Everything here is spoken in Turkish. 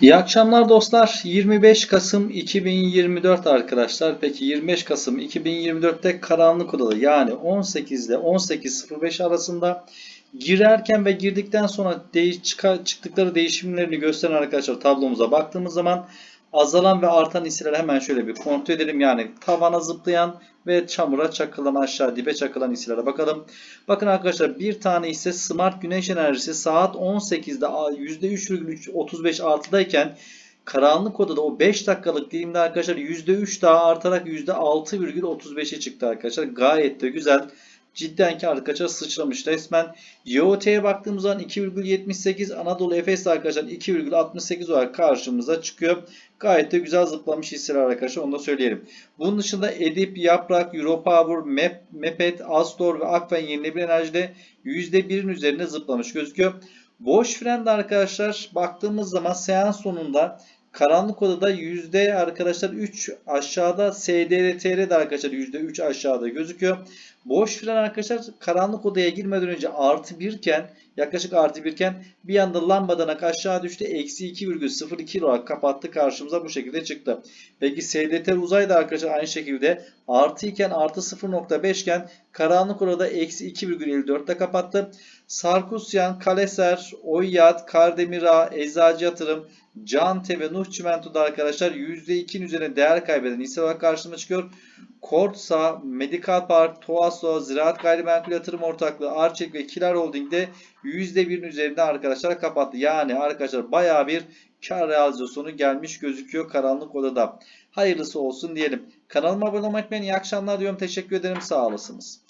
İyi akşamlar dostlar. 25 Kasım 2024 arkadaşlar. Peki 25 Kasım 2024'te karanlık odada yani 18 ile 18.05 arasında girerken ve girdikten sonra değiş, çıktıkları değişimlerini gösteren arkadaşlar tablomuza baktığımız zaman azalan ve artan hisseler hemen şöyle bir kontrol edelim. Yani tavana zıplayan ve çamura çakılan aşağı dibe çakılan hisselere bakalım. Bakın arkadaşlar bir tane hisse Smart Güneş Enerjisi saat 18'de %3,35 artıdayken karanlık odada o 5 dakikalık dilimde arkadaşlar %3 daha artarak %6,35'e çıktı arkadaşlar. Gayet de güzel. Cidden ki arkadaşlar sıçramış resmen. YOT'ye baktığımız zaman 2,78 Anadolu Efes arkadaşlar 2,68 olarak karşımıza çıkıyor. Gayet de güzel zıplamış hisseler arkadaşlar onu da söyleyelim. Bunun dışında Edip, Yaprak, Europower, Mep, Mepet, Astor ve Akfen yenilenebilir enerjide %1'in üzerinde zıplamış gözüküyor. Boş frende arkadaşlar baktığımız zaman seans sonunda karanlık odada yüzde arkadaşlar 3 aşağıda SDRTR de arkadaşlar yüzde 3 aşağıda gözüküyor. Boş fren arkadaşlar karanlık odaya girmeden önce artı 1 iken yaklaşık artı 1 iken bir anda lambadan aşağı düştü. Eksi 2,02 olarak kapattı karşımıza bu şekilde çıktı. Peki SDT uzay da arkadaşlar aynı şekilde artı iken artı 0.5 iken karanlık odada eksi 2,54'te kapattı. Sarkusyan, Kaleser, Oyyat, Kardemira, Eczacı Yatırım, Cante ve Nuh Çimento'da arkadaşlar %2'nin üzerine değer kaybeden hisse olarak karşıma çıkıyor. Kortsa, Medical Park, Toaso, Ziraat Gayrimenkul Yatırım Ortaklığı, Arçelik ve Kilar Holding'de %1'in üzerinde arkadaşlar kapattı. Yani arkadaşlar baya bir kar realizasyonu gelmiş gözüküyor karanlık odada. Hayırlısı olsun diyelim. Kanalıma abone olmayı unutmayın. İyi akşamlar diyorum. Teşekkür ederim. Sağ olasınız.